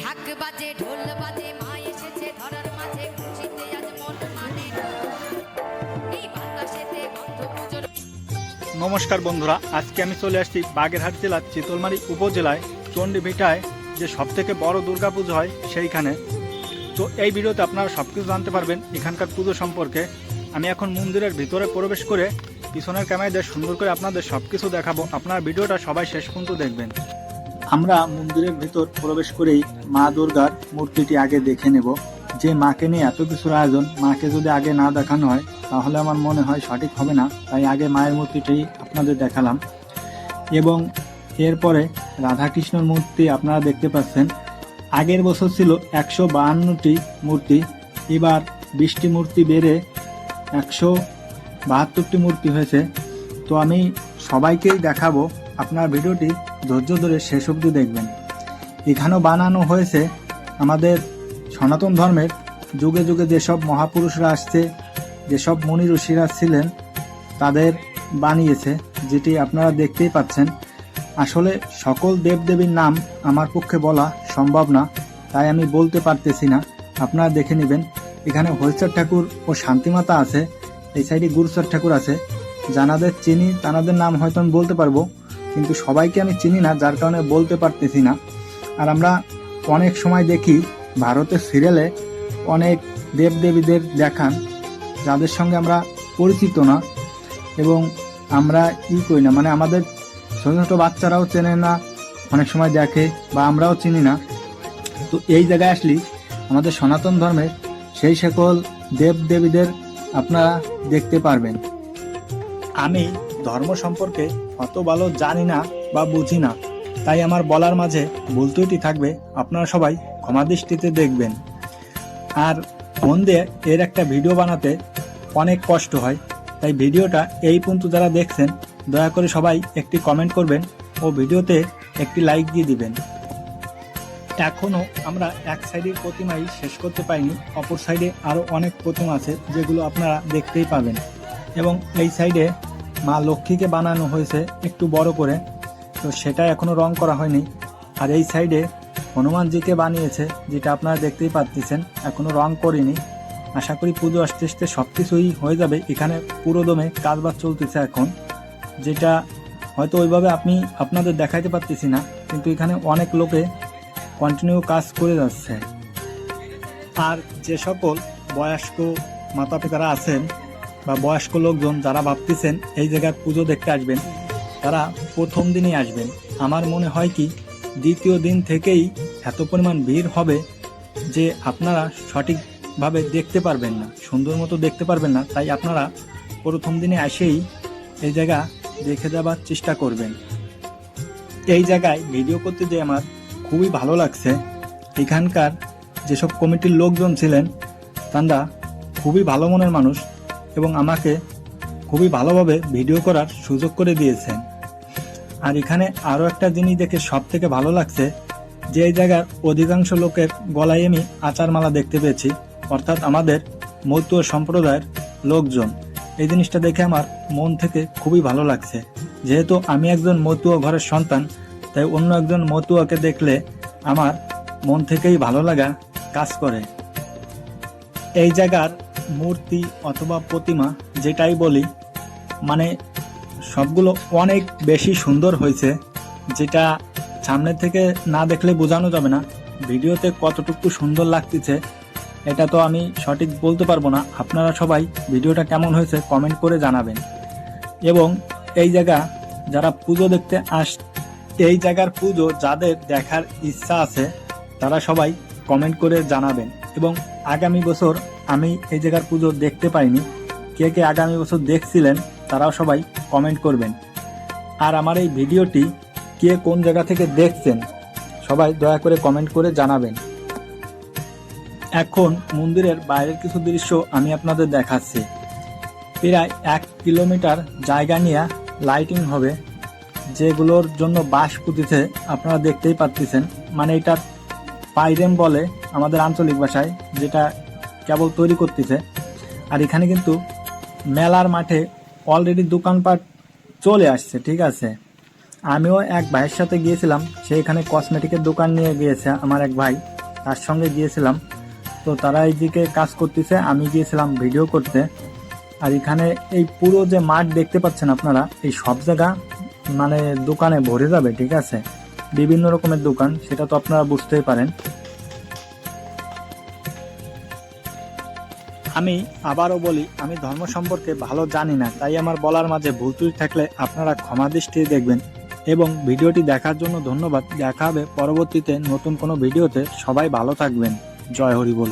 ঢাক বাজে ঢোল বাজে মা এসেছে ধরার মাঝে খুশিতে আজ মন মানে এই বাতাসেতে পুজোর নমস্কার বন্ধুরা আজকে আমি চলে আসছি বাগেরহাট জেলার চিতলমারি উপজেলায় চণ্ডীভিটায় যে সবথেকে বড় দুর্গাপুজো হয় সেইখানে। তো এই ভিডিওতে আপনারা সব কিছু জানতে পারবেন এখানকার পুজো সম্পর্কে। আমি এখন মন্দিরের ভিতরে প্রবেশ করে পিছনের ক্যামেরায় দিয়ে সুন্দর করে আপনাদের সব কিছু দেখাবো। আপনার ভিডিওটা সবাই শেষ পর্যন্ত দেখবেন। আমরা মন্দিরের ভিতর প্রবেশ করেই মা দুর্গার মূর্তিটি আগে দেখে নেব। যে মাকে নিয়ে এত কিছুর আয়োজন মাকে যদি আগে না দেখানো হয়, তাহলে আমার মনে হয় সঠিক হবে না। তাই আগে মায়ের মূর্তিটি আপনাদের দেখালাম। এবং এরপরে রাধাকৃষ্ণর মূর্তি আপনারা দেখতে পাচ্ছেন। আগের বছর ছিল একশো বাহান্নটি মূর্তি, এবার বিশটি মূর্তি বেড়ে একশো বাহাত্তরটি মূর্তি হয়েছে। তো আমি সবাইকেই দেখাবো। আপনার ভিডিওটি ধৈর্য ধরে শেষ অবধি দেখবেন। এখানেও বানানো হয়েছে আমাদের সনাতন ধর্মের যুগে যুগে যেসব মহাপুরুষরা আসছে, যেসব মুনি ঋষিরা ছিলেন, তাদের বানিয়েছে, যেটি আপনারা দেখতেই পাচ্ছেন। আসলে সকল দেবদেবীর নাম আমার পক্ষে বলা সম্ভব না, তাই আমি বলতে পারতেছি না। আপনারা দেখে নেবেন, এখানে হলচার ঠাকুর ও শান্তিমাতা আছে, এই সাইডে গুরুচার ঠাকুর আছে। জানাদের চিনি, তানাদের নাম হয়তো আমি বলতে পারব। কিন্তু সবাইকে আমি চিনি না, যার কারণে বলতে পারতেছি না। আর আমরা অনেক সময় দেখি ভারতের সিরিয়ালে অনেক দেবদেবীদের দেখান, যাদের সঙ্গে আমরা পরিচিত না এবং আমরা ই করি না। মানে আমাদের ছোটো ছোটো বাচ্চারাও চেনে না, অনেক সময় দেখে বা আমরাও চিনি না। তো এই জায়গায় আসলে, আমাদের সনাতন ধর্মের সেই সকল দেব দেবীদের আপনারা দেখতে পারবেন। আমি ধর্ম সম্পর্কে অত ভালো জানি না বা বুঝি না। তাই আমার বলার মাঝে ভুল থাকবে, আপনারা সবাই ক্ষমা দৃষ্টিতে দেখবেন। আর মন দিয়ে এর একটা ভিডিও বানাতে অনেক কষ্ট হয়। তাই ভিডিওটা এই পর্যন্ত যারা দেখছেন, দয়া করে সবাই একটি কমেন্ট করবেন ও ভিডিওতে একটি লাইক দিয়ে দিবেন। এখনও আমরা এক সাইডের প্রতিমাই শেষ করতে পাইনি অপর সাইডে আরও অনেক প্রতিমা আছে যেগুলো আপনারা দেখতেই পাবেন। এবং এই সাইডে মা লক্ষ্মীকে বানানো হয়েছে একটু বড় করে, তো সেটা এখনও রং করা হয়নি। আর এই সাইডে হনুমানজিকে বানিয়েছে, যেটা আপনারা দেখতেই পাচ্ছেন, এখনও রং করিনি। আশা করি পুজো আসতে আসতে সব কিছুই হয়ে যাবে। এখানে পুরো দমে কাজবাজ চলতেছে এখন, যেটা হয়তো ওইভাবে আপনি আপনাদের দেখাইতে পারতেছি না, কিন্তু এখানে অনেক লোকে কন্টিনিউ কাজ করে যাচ্ছে। আর যে সকল বয়স্ক মাতা পিতারা আছেন বা বয়স্ক লোকজন যারা ভাবতেছেন এই জায়গায় পুজো দেখতে আসবেন, তারা প্রথম দিনই আসবেন। আমার মনে হয় কি, দ্বিতীয় দিন থেকেই এত পরিমাণ ভিড় হবে যে আপনারা সঠিকভাবে দেখতে পারবেন না, সুন্দর মতো দেখতে পারবেন না। তাই আপনারা প্রথম দিনে আসেই এই জায়গা দেখে যাবার চেষ্টা করবেন। এই জায়গায় ভিডিও করতে যে আমার খুবই ভালো লাগছে। এখানকার যেসব কমিটির লোকজন ছিলেন, তারা খুবই ভালো মনের মানুষ। এবং আমাকে খুবই ভালোভাবে ভিডিও করার সুযোগ করে দিয়েছেন। আর এখানে আরও একটা জিনিস দেখে সব থেকে ভালো লাগছে, যে এই জায়গার অধিকাংশ লোকের গলায় আমি আচারমালা দেখতে পেয়েছি, অর্থাৎ আমাদের মৈত্র সম্প্রদায়ের লোকজন। এই জিনিসটা দেখে আমার মন থেকে খুবই ভালো লাগছে। যেহেতু আমি একজন মতুয়া ঘরের সন্তান, তাই অন্য একজন মতুয়াকে দেখলে আমার মন থেকেই ভালো লাগা কাজ করে। এই জায়গার মূর্তি অথবা প্রতিমা যেটাই বলি মানে সবগুলো অনেক বেশি সুন্দর হয়েছে, যেটা সামনে থেকে না দেখলে বোঝানো যাবে না, ভিডিওতে কতটুকু সুন্দর লাগতেছে, এটা তো আমি সঠিক বলতে পারব না। আপনারা সবাই ভিডিওটা কেমন হয়েছে কমেন্ট করে জানাবেন। এবং এই জায়গা যারা পুজো দেখতে আস, এই জায়গার পুজো যাদের দেখার ইচ্ছা আছে, তারা সবাই কমেন্ট করে জানাবেন। এবং আগামী বছর আমি এই জায়গার পুজো দেখতে পাইনি। কে কে আগামী বছর দেখছিলেন, তারাও সবাই কমেন্ট করবেন। আর আমার এই ভিডিওটি কে কোন জায়গা থেকে দেখছেন, সবাই দয়া করে কমেন্ট করে জানাবেন। এখন মন্দিরের বাইরের কিছু দৃশ্য আমি আপনাদের দেখাচ্ছি। প্রায় এক কিলোমিটার জায়গা নিয়ে লাইটিং হবে, যেগুলোর জন্য বাঁশ পুঁতিতে আপনারা দেখতেই পাচ্ছেন মানে এটা পাইরেম বলে আমাদের আঞ্চলিক ভাষায়, যেটা কেবল তৈরি করতেছে। আর এখানে কিন্তু মেলার মাঠে অলরেডি দোকানপাট চলে আসছে, ঠিক আছে? আমিও এক ভাইয়ের সাথে গিয়েছিলাম সেইখানে কসমেটিকের দোকান নিয়ে গিয়েছে, আমার এক ভাই। তার সঙ্গে গিয়েছিলাম। তো তারা এইদিকে কাজ করতেছে, আমি গিয়েছিলাম ভিডিও করতে। আর এখানে এই পুরো যে মাঠ দেখতে পাচ্ছেন আপনারা, এই সব জায়গা মানে দোকানে ভরে যাবে, ঠিক আছে? বিভিন্ন রকমের দোকান, সেটা তো আপনারা বুঝতেই পারেন। আমি আবারও বলি, আমি ধর্ম সম্পর্কে ভালো জানি না, তাই আমার বলার মাঝে ভুল ত্রুটি থাকলে আপনারা ক্ষমা দৃষ্টি দেখবেন। এবং ভিডিওটি দেখার জন্য ধন্যবাদ। দেখা হবে পরবর্তীতে নতুন কোনো ভিডিওতে। সবাই ভালো থাকবেন। জয় হরি বল